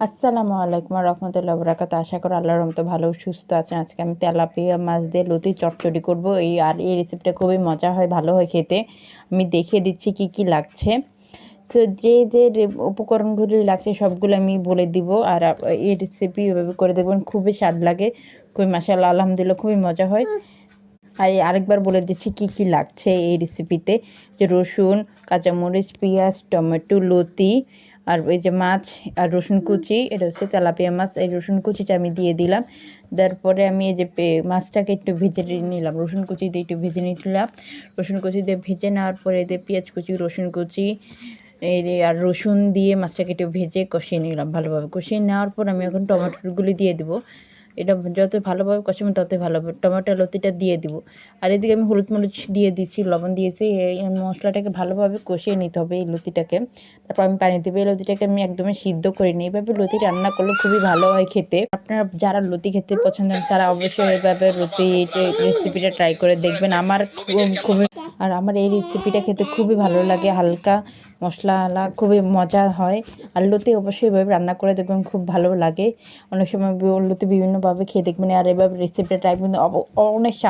আসসালামু আলাইকুম রহমতুল্লাহ বরাকাত আশা করি আল্লাহর রহমতে ভালো সুস্থ আছেন। আজকে আমি তেলাপিয়া মাছ দিয়ে লতি চটচড়ি করব। এই আর এই রেসিপিটা খুবই মজা হয়, ভালো হয় খেতে। আমি দেখিয়ে দিচ্ছি কি কি লাগছে। তো যে যে উপকরণগুলি লাগছে সবগুলো আমি বলে দিব। আর এই রেসিপি এভাবে করে দেখবেন খুবই স্বাদ লাগে। খুবই মাসাল্লাহ আলহামদুলিল্লাহ খুবই মজা হয়। আর আরেকবার বলে দিচ্ছি কি কি লাগছে এই রেসিপিতে। যে রসুন, কাঁচামরিচ, পেঁয়াজ, টমেটো, লতি আর ওই যে মাছ আর রসুন কুচি এটা হচ্ছে তেলাপিয়া মাছ। এই রসুন কুচিটা আমি দিয়ে দিলাম। তারপরে আমি এই যে মাছটাকে একটু ভেজে নিলাম। রসুন কুচি দিয়ে একটু ভেজে নিলাম। রসুন কুচি দিয়ে ভেজে নেওয়ার পরে এতে পেঁয়াজ কুচি রসুন কুচি এই আর রসুন দিয়ে মাছটাকে একটু ভেজে কষিয়ে নিলাম ভালোভাবে। কষিয়ে নেওয়ার পর আমি এখন টমেটোগুলি দিয়ে দেবো। এটা যত ভালোভাবে কষাবো, ততই ভালো হবে টমেটো, লতিটা দিয়ে দিব। আর এদিকে আমি হলুদ মরিচ দিয়ে দিচ্ছি লবণ দিয়েছি। এই মশলাটাকে ভালোভাবে কষিয়ে নিতে হবে এই লতিটাকে। তারপর আমি পানি দেবো এই লতিটাকে আমি একদমই সিদ্ধ করে নিই। এভাবে লতি রান্না করলে খুবই ভালো হয় খেতে। আপনারা যারা লতি খেতে পছন্দ করেন, তারা অবশ্যই এইভাবে লতি রেসিপিটা ট্রাই করে দেখবেন। আমার খুব- খুবই আর আমার এই রেসিপিটা খেতে খুবই ভালো লাগে। হালকা মশলা খুবই মজা হয়। আর লতি অবশ্যই এভাবে রান্না করে দেখবেন খুব ভালো লাগে। অনেক সময় লতি বিভিন্নভাবে খেয়ে দেখবেন। আর এভাবে রেসিপিটা ট্রাই কিন্তু অনেক